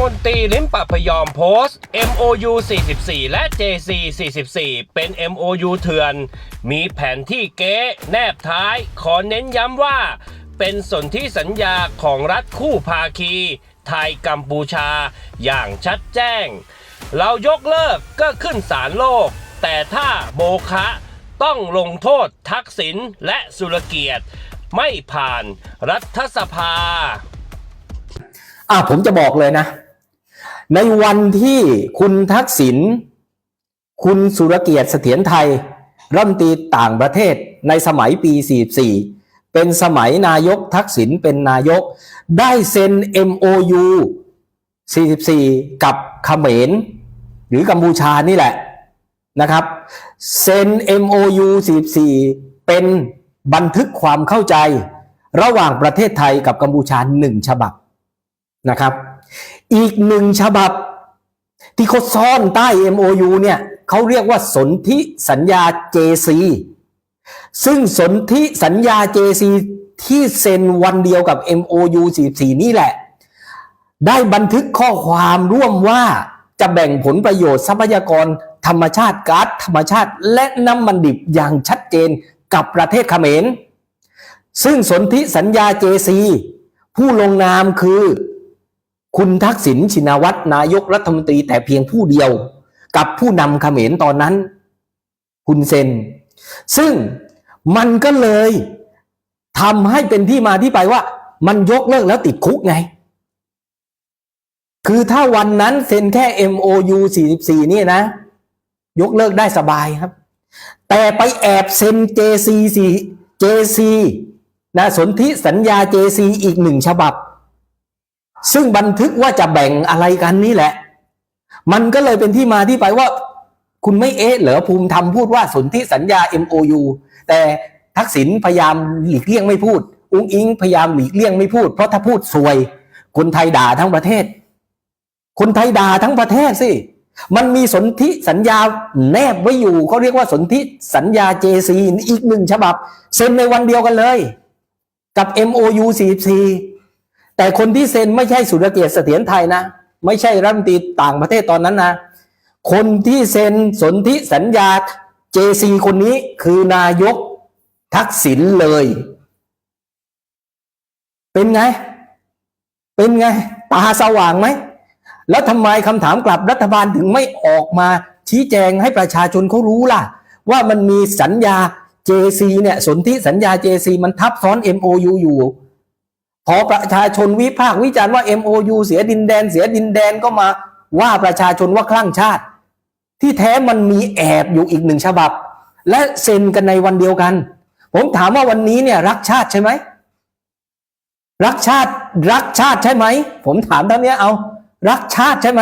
มนตรีลิ้มปะพยอมโพสต์ MOU 44 และ JC 44 เป็น MOU เถื่อน มีแผนที่เก๊แนบท้าย ขอเน้นย้ำว่า เป็นสนธิสัญญาของรัฐคู่ภาคี ไทยกัมพูชา อย่างชัดแจ้ง เรายกเลิกก็ขึ้นศาลโลก แต่ถ้าโมคะต้องลงโทษทักษิณและสุรเกียรติ ไม่ผ่านรัฐสภาอะผมจะบอกเลยนะ ในวันที่คุณทักษิณคุณสุรเกียรติเสถียรไทยรัฐมนตรีต่างประเทศในสมัยปี 44 เป็นสมัยนายกทักษิณเป็นนายก ได้เซ็น MOU 44 กับเขมร หรือกัมพูชานี่แหละนะครับเซ็น MOU 44 เป็นบันทึกความเข้าใจ ระหว่างประเทศไทยกับกัมพูชาหนึ่งฉบับนะครับ อีกหนึ่งฉบับที่เขาซ่อนใต้ MOU เนี่ยเขาเรียกว่าสนธิสัญญา JC ซึ่งสนธิสัญญา JC ที่เซ็นวันเดียวกับ MOU 44 นี่แหละ ได้บันทึกข้อความร่วมว่าจะแบ่งผลประโยชน์ทรัพยากร ธรรมชาติก๊าซธรรมชาติ และน้ำมันดิบอย่างชัดเจนกับประเทศเขมร ซึ่งสนธิสัญญา JC ผู้ลงนามคือ คุณทักษิณชินวัตรนายกรัฐมนตรีแต่เพียงผู้เดียว กับผู้นำเขมรตอนนั้น คุณเซน ซึ่งมันก็เลยทำให้เป็นที่มาที่ไปว่า มันยกเลิกแล้วติดคุกไง คือถ้าวันนั้นเซ็นแค่ MOU 44นี่นะ ยกเลิกได้สบายครับ แต่ไปแอบเซ็น JC 4 JC นะสนธิสัญญา JC อีกหนึ่งฉบับ ซึ่งบันทึกว่าจะแบ่งอะไรกันนี่แหละ มันก็เลยเป็นที่มาที่ไปว่า คุณไม่เอ๊ะเหรอภูมิธรรมพูดว่าสนธิสัญญา MOU แต่ทักษิณพยายามหลีกเลี่ยงไม่พูด อุ้งอิงพยายามหลีกเลี่ยงไม่พูด เพราะถ้าพูดซวย คนไทยด่าทั้งประเทศ คนไทยด่าทั้งประเทศสิ มันมีสนธิสัญญาแนบไว้อยู่เขาเรียกว่าสนธิสัญญา JC อีกหนึ่งฉบับ เซ็นในวันเดียวกันเลย กับ MOU 44 แต่คนที่เซ็นไม่ใช่สุรเกียรติเสถียรไทยนะ ไม่ใช่รัฐมนตรีต่างประเทศตอนนั้นนะ คนที่เซ็นสนธิสัญญา JC คนนี้คือนายกทักษิณเลย เป็นไง เป็นไง ตาสว่างไหม แล้วทำไมคำถามกลับรัฐบาลถึงไม่ออกมาชี้แจงให้ประชาชนเขารู้ล่ะ ว่ามันมีสัญญา JC เนี่ยสนธิสัญญา JC มันทับซ้อน MOU อยู่ พอประชาชนวิพากษ์วิจารณ์ว่า MOU เสียดินแดนเสียดินแดนก็มาว่าประชาชนว่าคลั่งชาติ ที่แท้มันมีแอบอยู่อีกหนึ่งฉบับ และเซ็นกันในวันเดียวกัน ผมถามว่าวันนี้เนี่ยรักชาติใช่ไหมรักชาติรักชาติใช่ไหม ผมถามท่านเนี้ยเอา รักชาติใช่ไหม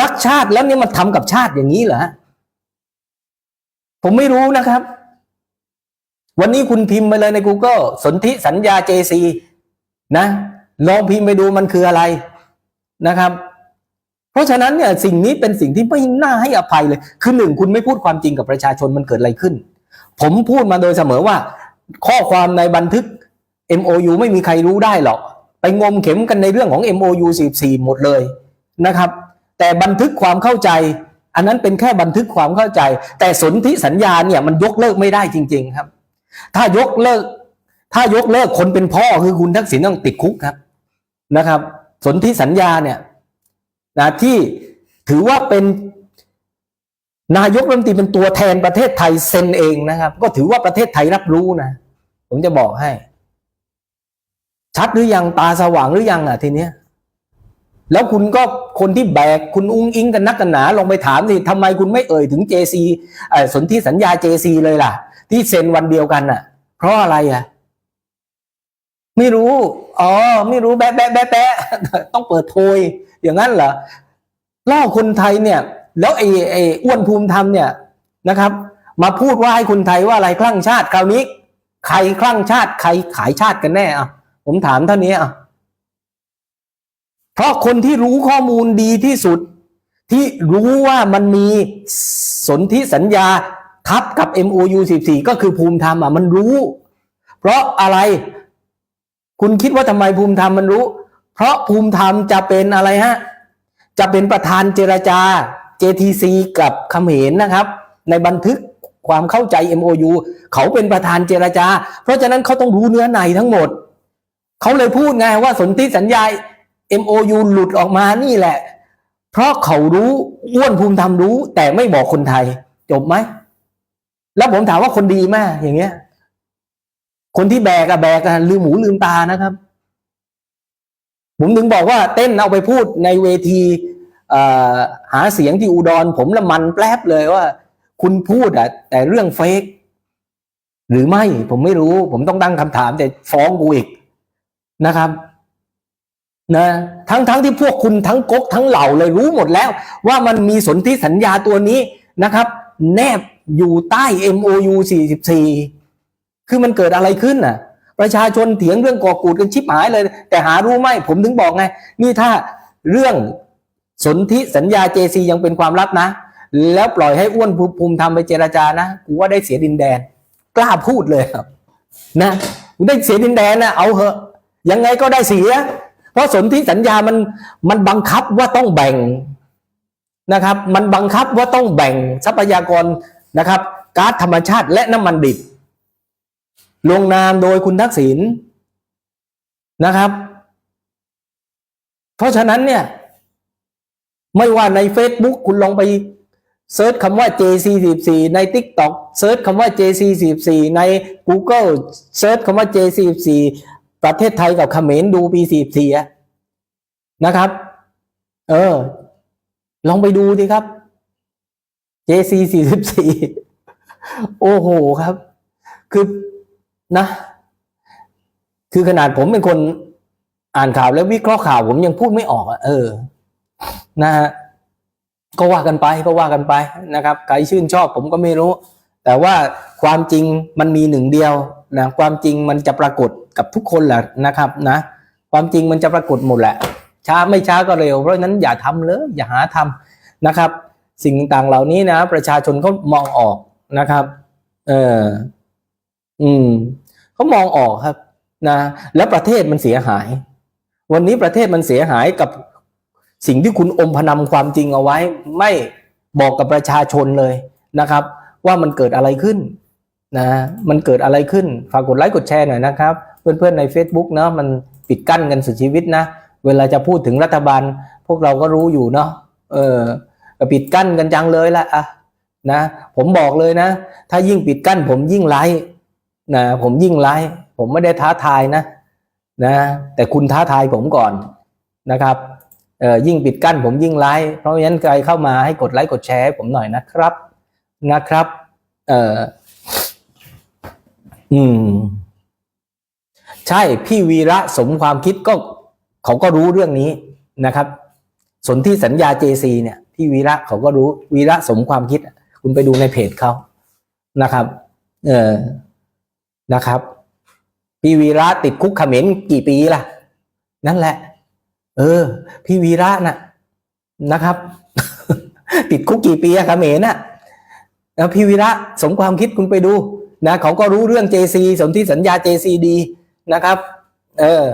รักชาติแล้วเนี่ยมันทำกับชาติอย่างนี้เหรอผมไม่รู้นะครับ วันนี้คุณพิมพ์ไปเลยใน Google สนธิสัญญา JC นะลองพิมพ์ไปดูมันคืออะไรนะครับ เพราะฉะนั้นเนี่ยสิ่งนี้เป็นสิ่งที่ไม่น่าให้อภัยเลย คือหนึ่งคุณไม่พูดความจริงกับประชาชนมันเกิดอะไรขึ้น ผมพูดมาโดยเสมอว่า ข้อความในบันทึก MOU ไม่มีใครรู้ได้หรอกไปงมเข็มกันในเรื่องของ MOU 44 หมดเลยนะครับ แต่บันทึกความเข้าใจ อันนั้นเป็นแค่บันทึกความเข้าใจ แต่สนธิสัญญาเนี่ยมันยกเลิกไม่ได้จริง ๆ ครับ ถ้ายกเลิก ถ้ายกเลิกคนเป็นพ่อคือคุณทักษิณต้องติดคุกครับนะครับ สนธิสัญญาเนี่ยนะที่ถือว่าเป็นนายกรัฐมนตรีเป็นตัวแทนประเทศไทยเซ็นเองนะครับ ก็ถือว่าประเทศไทยรับรู้นะ ผมจะบอกให้ ชัดหรือยังตาสว่างหรือยังอะทีเนี้ยแล้วคุณก็คนที่แบกคุณอุ้งอิงกันนักกันหนาลองไปถามสิทำไมคุณไม่เอ่ยถึงเอ่อสนธิสัญญา JC เลยล่ะ ที่เซ็นวันเดียวกันอะ เพราะอะไรอะ ไม่รู้ อ๋อ ไม่รู้แบะแบะแบะแบะต้องเปิดโทย อย่างนั้นเหรอล่อคนไทยเนี่ย แล้วไอ้ไอ้อ้วนภูมิธรรมเนี่ยนะครับ มาพูดว่าให้คนไทยว่าอะไรคลั่งชาติคราวนี้ ใครคลั่งชาติใครขายชาติกันแน่อะผมถามเท่านี้อะเพราะคนที่รู้ข้อมูลดีที่สุด ที่รู้ว่ามันมีสนธิสัญญาทับกับ MOU 14 ก็คือภูมิธรรมอะมันรู้ เพราะอะไร คุณคิดว่าทำไมภูมิธรรมมันรู้ เพราะภูมิธรรมจะเป็นอะไรฮะ จะเป็นประธานเจรจา JTC กับเขมรนะครับ ในบันทึกความเข้าใจ MOU เขาเป็นประธานเจรจา เพราะฉะนั้นเขาต้องรู้เนื้อในทั้งหมด เขาเลยพูดไงว่าสนธิสัญญา MOU หลุดออกมานี่แหละ เพราะเขารู้อ้วนภูมิธรรมรู้ แต่ไม่บอกคนไทย จบไหม แล้วผมถามว่าคนดีไหมอย่างเงี้ย คนที่แบกอะแบกอะลืมหมูลืมตานะครับ ผมถึงบอกว่าเต้นเอาไปพูดในเวทีหาเสียงที่อุดร ผมละมันแป๊บเลยว่า คุณพูดอะแต่เรื่องเฟกหรือไม่ผมไม่รู้ ผมต้องตั้งคำถามแต่ฟ้องกูอีกนะครับนะทั้งทั้งที่พวกคุณทั้งก๊กทั้งเหล่าเลยรู้หมดแล้ว ว่ามันมีสนธิสัญญาตัวนี้นะครับ แนบอยู่ใต้ MOU 44 คือมันเกิดอะไรขึ้นน่ะ ประชาชนเถียงเรื่องก่อกูดกันชิบหายเลย แต่หารู้ไหมผมถึงบอกไง นี่ถ้าเรื่องสนธิสัญญา JC ยังเป็นความลับนะ แล้วปล่อยให้อ้วนภูมิทำไปเจราจานะกูว่าได้เสียดินแดน กล้าพูดเลยครับ นะกูได้เสียดินแดนนะเอาเหอะ ยังไงก็ได้เสีย เพราะสนธิสัญญามันมันบังคับว่าต้องแบ่งนะครับ มันบังคับว่าต้องแบ่งทรัพยากรนะครับก๊าซธรรมชาติและน้ำมันดิบ ลงนามโดยคุณทักษิณนะครับ เพราะฉะนั้นเนี่ย ไม่ว่าใน Facebook คุณลองไปเซิร์ชคำว่า JC14 ใน TikTok เซิร์ชคำว่า JC14 ใน Google เซิร์ชคำว่า JC14 ประเทศไทยกับเขมรดูปี44นะครับ เออ ลองไปดูดิครับ JC44 โอ้โหครับ คือ นะ คือขนาดผมเป็นคนอ่านข่าวแล้ววิเคราะห์ข่าว ผมยังพูดไม่ออกอะเออ นะฮะก็ว่ากันไปก็ว่ากันไปนะครับใครชื่นชอบผมก็ไม่รู้ แต่ว่าความจริงมันมีหนึ่งเดียวนะความจริงมันจะปรากฏกับทุกคนแหละนะครับนะ ความจริงมันจะปรากฏหมดแหละ ช้าไม่ช้าก็เร็ว เพราะฉะนั้นอย่าทำเลย อย่าหาทำนะครับ สิ่งต่างเหล่านี้นะ ประชาชนเขามองออกนะครับ เออ อืมเขามองออกครับ นะ แล้วประเทศมันเสียหาย วันนี้ประเทศมันเสียหายกับสิ่งที่คุณอมพนำความจริงเอาไว้ ไม่บอกกับประชาชนเลยนะครับ ว่ามันเกิดอะไรขึ้น นะ มันเกิดอะไรขึ้นฝากกดไลค์กดแชร์หน่อยนะครับ เพื่อนๆใน Facebook เนาะมันปิดกั้นกันสุดชีวิตนะเวลาจะพูดถึงรัฐบาล พวกเราก็รู้อยู่เนาะเออปิดกั้นกันจังเลยละอะนะ ผมบอกเลยนะ ถ้ายิ่งปิดกั้นผมยิ่งไลค์ นะผมยิ่งไลค์ผมไม่ได้ท้าทายนะนะแต่คุณท้าทายผมก่อนนะครับเออยิ่งปิดกั้นผมยิ่งไลค์เพราะฉะนั้นใครเข้ามาให้กดไลค์กดแชร์ให้ผมหน่อยนะครับนะครับเอออืม ใช่พี่วีระสมความคิดก็เขาก็รู้เรื่องนี้นะครับ สนที่สัญญา JC เนี่ย พี่วีระเขาก็รู้วีระสมความคิด คุณไปดูในเพจเขานะครับ เออ นะครับพี่วีระติดคุกเขมรกี่ปีล่ะ นั่นแหละ เออ พี่วีระน่ะนะครับ ติดคุกกี่ปีอะเขมรน่ะแล้วพี่วีระสมความคิดคุณไปดูนะเขาก็รู้เรื่อง JC สนธิสัญญา JC ดีนะครับ เออ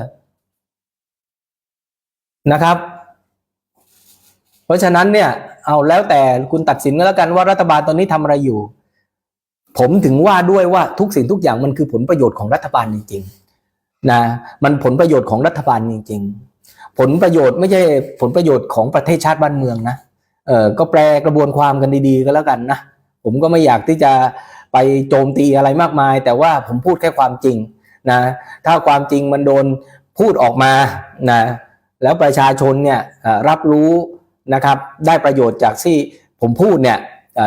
นะครับ เพราะฉะนั้นเนี่ย เอาแล้วแต่คุณตัดสินก็แล้วกันว่ารัฐบาลตอนนี้ทำอะไรอยู่ ผมถึงว่าด้วยว่าทุกสิ่งทุกอย่างมันคือผลประโยชน์ของรัฐบาลจริงๆนะมันผลประโยชน์ของรัฐบาลจริงๆ ผลประโยชน์ไม่ใช่ผลประโยชน์ของประเทศชาติบ้านเมืองนะเออก็แปลกระบวนความกันดีๆก็แล้วกันนะผมก็ไม่อยากที่จะไปโจมตีอะไรมากมาย แต่ว่าผมพูดแค่ความจริงนะถ้าความจริงมันโดนพูดออกมานะแล้วประชาชนเนี่ยรับรู้นะครับได้ประโยชน์จากที่ผมพูดเนี่ย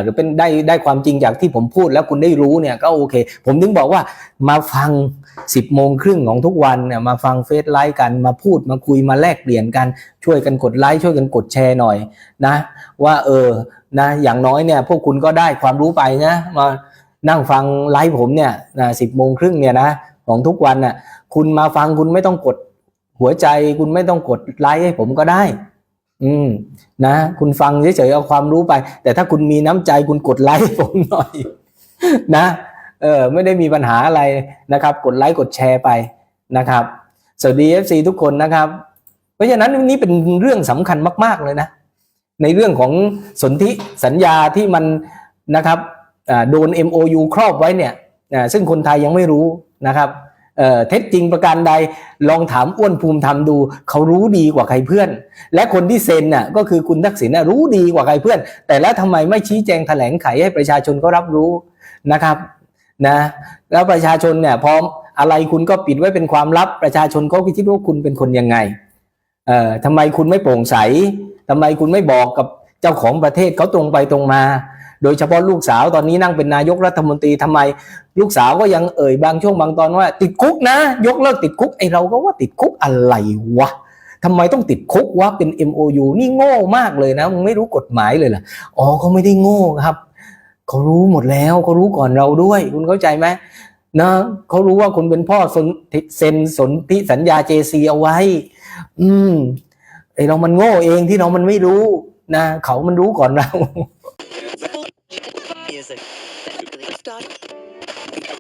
หรือเป็นได้ได้ความจริงจากที่ผมพูดแล้วคุณได้รู้เนี่ยก็โอเค ผมถึงบอกว่ามาฟัง 10โมงครึ่งของทุกวันเนี่ยมาฟังเฟซไลฟ์กันมาพูดมาคุยมาแลกเปลี่ยนกัน ช่วยกันกดไลค์ช่วยกันกดแชร์หน่อยนะ ว่าเออนะอย่างน้อยเนี่ยพวกคุณก็ได้ความรู้ไปนะมานั่งฟังไลฟ์ผมเนี่ยนะสิบโมงครึ่งเนี่ยนะของทุกวันน่ะคุณมาฟังคุณไม่ต้องกดหัวใจคุณไม่ต้องกดไลค์ให้ผมก็ได้ อืมนะ คุณฟังเฉยๆเอาความรู้ไป แต่ถ้าคุณมีน้ำใจคุณกดไลค์ผมหน่อย นะ เออไม่ได้มีปัญหาอะไรนะครับ กดไลค์กดแชร์ไปนะครับ สวัสดี FC ทุกคนนะครับ เพราะฉะนั้นนี่เป็นเรื่องสำคัญมาก ๆเลยนะ ในเรื่องของสนธิสัญญาที่มันนะครับอ่าโดน MOU ครอบไว้เนี่ยซึ่งคนไทยยังไม่รู้นะครับ เอ่อเท็จจริงประการใดลองถามอ้วนภูมิธรรมดูเขารู้ดีกว่าใครเพื่อน และคนที่เซ็นน่ะก็คือคุณทักษิณน่ะรู้ดีกว่าใครเพื่อน แต่แล้วทำไมไม่ชี้แจงแถลงไขให้ประชาชนเขารับรู้นะครับนะแล้วประชาชนเนี่ยพร้อมอะไรคุณก็ปิดไว้เป็นความลับประชาชนเขาก็คิดว่าคุณเป็นคนยังไงเอ่อทำไมคุณไม่โปร่งใสทำไมคุณไม่บอกกับ เจ้าของประเทศเขาตรงไปตรงมา โดยเฉพาะลูกสาวตอนนี้นั่งเป็นนายกรัฐมนตรีทำไม ลูกสาวก็ยังเอ่ยบางช่วงบางตอนว่า ติดคุกนะ ยกเลิกติดคุกไอเราก็ว่าติดคุกอะไรวะทำไมต้องติดคุกวะเป็น MOU นี่โง่มากเลยนะมึงไม่รู้กฎหมายเลยล่ะอ๋อเขาไม่ได้โง่ครับเขารู้หมดแล้วเขารู้ก่อนเราด้วย คุณเข้าใจไหมนะเขารู้ว่าคุณเป็นพ่อสนเซ็นสนธิสัญญา JC เอาไว้ อืมไอเรามันโง่เองที่เรามันไม่รู้ นะเขามันรู้ก่อนเรา